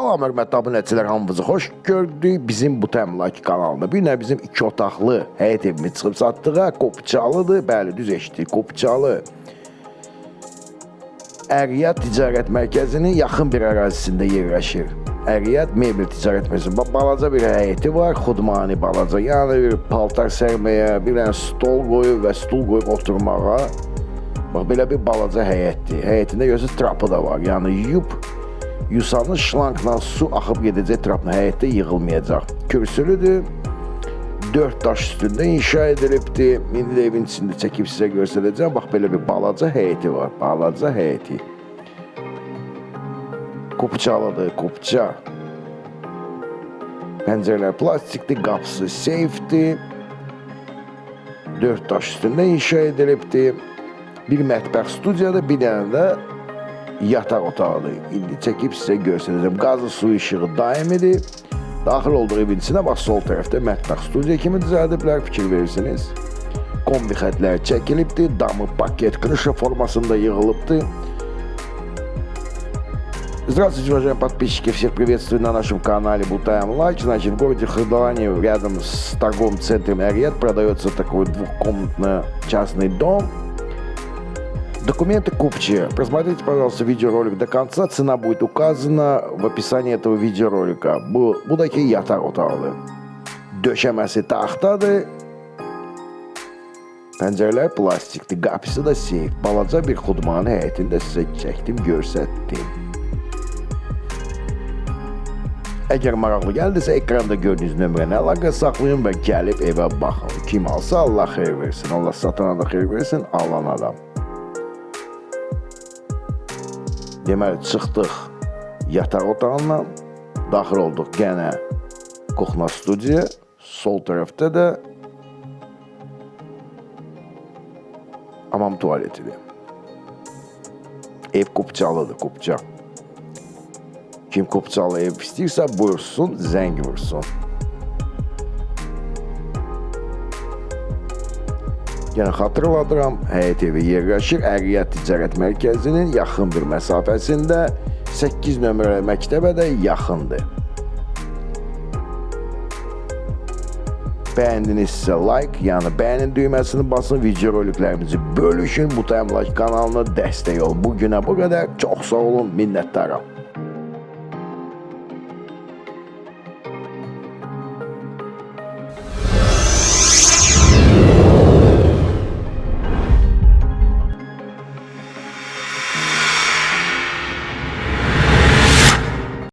Salam hörmətli abunəçilər, hamınızı xoş gördük bizim bu təmlak kanalında. Bir nə bizim iki otaqlı həyət evimiz çıxıb satdığa, Qopçalıdır. Bəli, düz eşitdik, Qopçalı. Əriyyat Ticarət Mərkəzinin yaxın bir ərazisində yerləşir. Əriyyat Mebel Ticarət Mərkəzi. Bax, Balaca bir həyəti var, xudmani balaca. Yəni bir paltar sərməyə, bir dənə stol qoyub və stul qoyub oturmağa. Bax, belə bir balaca həyətdir. Həyətində görürsünüz trapı da var. Yəni yuyub Yusanın şlankla su axıb gedəcək trapına həyətdə yığılmayacaq. Kürsülüdür. Dörd daş üstündə inşa edilibdir. İndi də evin içində çəkib sizə göstərəcəm. Bax belə bir balaca həyəti var. Balaca həyəti. Qopçalıdır, qopça. Pəncərələr plastikdir, qapısı seyfdir. Dörd daş üstündə inşa edilibdir. Bir mətbəx studiyadır, bir dənə də yataq otağıdır. İndi çəkib sizə göstərəcəm. Qazlı su işığı daimidir. Daxil olduğu evin içinə bax sol tərəfdə mətbəx studiya kimi düzəldiblər, fikir verirsiniz. Kombi xətləri çəkilibdir, damı paket krışa formasında yığılıbdır. Здравствуйте, уважаемые подписчики, всех приветствую на нашем канале Бутаем Лайк. Значит, в городе Хардалане, рядом с торговым центром Ариет, продается такой двухкомнатный частный дом. Документы купчие. Просмотрите, пожалуйста, видеоролик до конца. Цена будет указана в описании этого видеоролика. Bu, buradaki yatak otağıdır. Döşəməsi taxtadır. Pəncərələr plastikdir. Qapısı da seyf. Balaca bir xudmanı həyətində sizə çəkdim, göstərdim. Əgər maraqlı gəldisə, ekranda gördüyünüz nömrəni əlaqə saxlayın və gəlib evə baxın. Kim alsa Allah xeyir versin. Allah satana da xeyir versin, alana da. Deməli, çıxdıq yataq otağından, daxil olduq yenə kuxna studiya, sol tərəfdə də hamam tualetidir. Ev kupçalıdır, kupça. Kim kupçalı ev istəyirsə buyursun, zəng vursun. Yəni xatırladıram, həyət evi yerləşir Əriyyat Ticarət Mərkəzinin yaxın bir məsafəsində 8 nömrəli məktəbə də yaxındır. Bəyəndinizsə like, yəni bəyənin düyməsini basın, video roliklərimizi bölüşün, bu Təmlak kanalına dəstək olun. Bu günə bu qədər. Çox sağ olun, minnətdaram.